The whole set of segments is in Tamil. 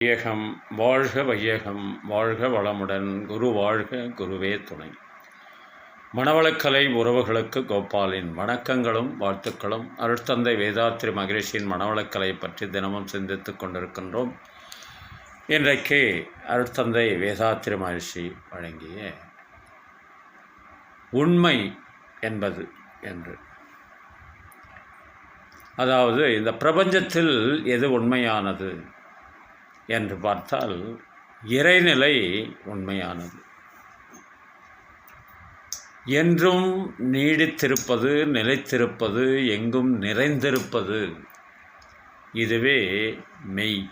வையகம் வாழ்க வையகம் வாழ்க வளமுடன் குரு வாழ்க குருவே துணை. மணவளக்கலை உறவுகளுக்கு கோபாலின் வணக்கங்களும் வாழ்த்துக்களும். அருட்தந்தை வேதாத்ரி மகரிஷியின் மணவளக்கலை பற்றி தினமும் சிந்தித்துக் கொண்டிருக்கின்றோம். இன்றைக்கு அருட்தந்தை வேதாத்ரி மகரிஷி வழங்கிய உண்மை என்பது என்று. அதாவது இந்த பிரபஞ்சத்தில் எது உண்மையானது? என்று பார்த்தால் இறைநிலை உண்மையானது. என்றும் நீடித்திருப்பது நிலைத்திருப்பது எங்கும் நிறைந்திருப்பது இதுவே மெய்.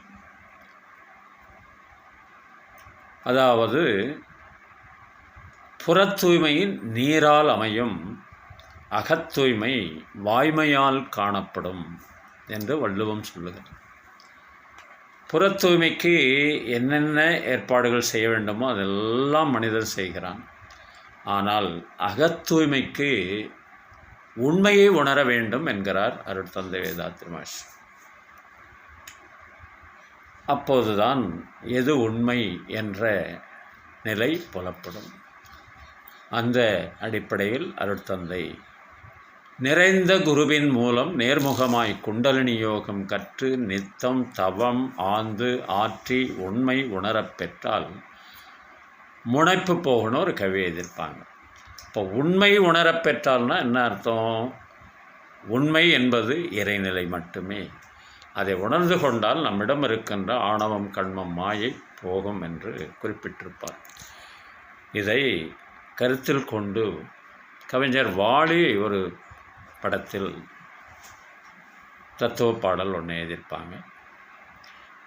அதாவது புறத்தூய்மையின் நீரால் அமையும் அகத்தூய்மை வாய்மையால் காணப்படும் என்று வள்ளுவம் சொல்லுகிறது. புற தூய்மைக்கு என்னென்ன ஏற்பாடுகள் செய்ய வேண்டுமோ அதெல்லாம் மனிதர் செய்கிறான். ஆனால் அகத்தூய்மைக்கு உண்மையை உணர வேண்டும் என்கிறார் அருட்தந்தை வேதாத்ரி மாஷ் அப்போதுதான் எது உண்மை என்ற நிலை புலப்படும். அந்த அடிப்படையில் அருட்தந்தை நிறைந்த குருவின் மூலம் நேர்முகமாய் குண்டலினி யோகம் கற்று நித்தம் தவம் ஆந்து ஆற்றி உண்மை உணரப் பெற்றால் முனைப்பு போகணும் ஒரு கவி எதிர்ப்பாங்க இப்போ உண்மை உணரப் பெற்றால்னா என்ன அர்த்தம்? உண்மை என்பது இறைநிலை மட்டுமே. அதை உணர்ந்து கொண்டால் நம்மிடம் இருக்கின்ற ஆணவம் கண்மம் மாயை போகும் என்று குறிப்பிட்டிருப்பார். இதை கருத்தில் கொண்டு கவிஞர் வாலி ஒரு படத்தில் தத்துவ பாடல் ஒன்று எழுதியிருப்பாங்க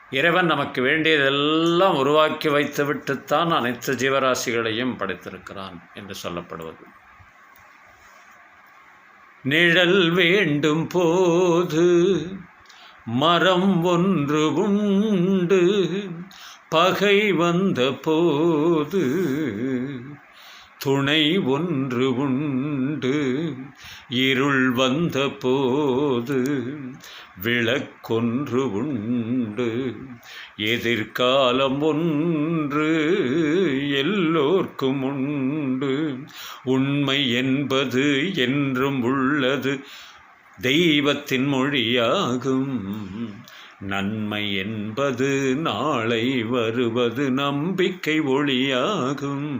இறைவன் நமக்கு வேண்டியதெல்லாம் உருவாக்கி வைத்துவிட்டுத்தான் அனைத்து ஜீவராசிகளையும் படைத்திருக்கிறான் என்று சொல்லப்படுவது. நிழல் வேண்டும் போது மரம் ஒன்று உண்டு. பகை வந்த போது துணை ஒன்று உண்டு. இருள் வந்த போது விளக்கொன்று உண்டு. எதிர்காலம் ஒன்று எல்லோர்க்கும் உண்டு. உண்மை என்பது என்றும் உள்ளது. தெய்வத்தின் மொழியாகும். நன்மை என்பது நாளை வருவது நம்பிக்கை ஒளியாகும்.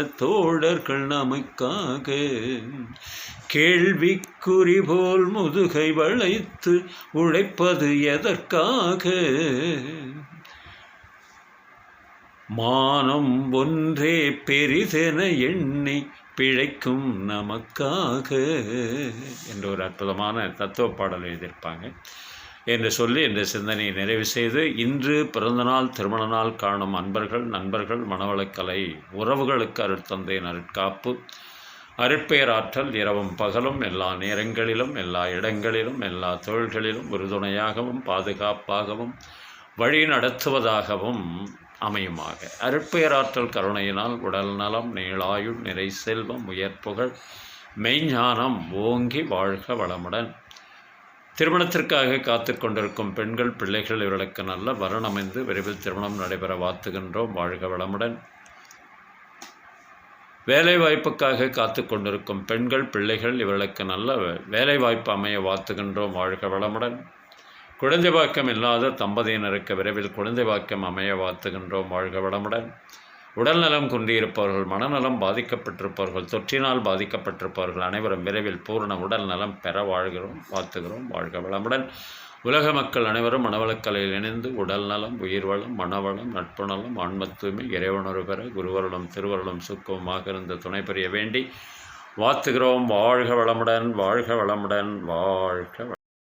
தோழர்கள் நமக்காக கேள்விக்குறி போல் முதுகை வளைத்து உழைப்பது எதற்காக? மானம் ஒன்றே பெரிதென எண்ணி பிழைக்கும் நமக்காக. என்ற ஒரு அற்புதமான தத்துவ பாடல் எழுதியிருப்பாங்க. என்று சொல்லி இந்த சிந்தனையை நிறைவு செய்து இன்று பிறந்தநாள் திருமண நாள் காணும் அன்பர்கள் நண்பர்கள் மனவளக்கலை உறவுகளுக்கு அருட்தந்தையின் அருட்காப்பு ஆற்றல் இரவும் பகலும் எல்லா நேரங்களிலும் எல்லா இடங்களிலும் எல்லா தொழில்களிலும் உறுதுணையாகவும் பாதுகாப்பாகவும் வழி நடத்துவதாகவும் அமையுமாக. அருட்பெயராற்றல் கருணையினால் உடல் நலம் நீளாயுள் நிறை செல்வம் உயர்ப்புகள் மெய்ஞானம் ஓங்கி வாழ்க வளமுடன். திருமணத்திற்காக காத்து கொண்டிருக்கும் பெண்கள் பிள்ளைகள் இவர்களுக்கு நல்ல வருணமைந்து விரைவில் திருமணம் நடைபெற வாழ்த்துகின்றோம். வாழ்க வளமுடன். வேலை வாய்ப்புக்காக காத்து கொண்டிருக்கும் பெண்கள் பிள்ளைகள் இவர்களுக்கு நல்ல வேலை வாய்ப்பு அமைய வாழ்த்துகின்றோம். வாழ்க வளமுடன். குழந்தை பாக்கியம் இல்லாத தம்பதியினருக்கு விரைவில் குழந்தை பாக்கியம் அமைய வாழ்த்துகின்றோம். வாழ்க வளமுடன். உடல்நலம் குன்றியிருப்பவர்கள் மனநலம் பாதிக்கப்பட்டிருப்பவர்கள் தொற்றினால் பாதிக்கப்பட்டிருப்பவர்கள் அனைவரும் விரைவில் பூர்ண உடல் நலம் பெற வாழ்கிறோம் வாழ்த்துகிறோம் வாழ்க வளமுடன். உலக மக்கள் அனைவரும் மனவளக்கலையில் இணைந்து உடல் நலம் உயிர் வளம் மனவளம் நட்பு நலம் ஆன்ம தூய்மை இறைவனொரு பெற குருவருளும் திருவருளும் சுக்கமாக இருந்த துணை புரிய வேண்டி வாழ்த்துகிறோம். வாழ்க வளமுடன் வாழ்க வளமுடன் வாழ்க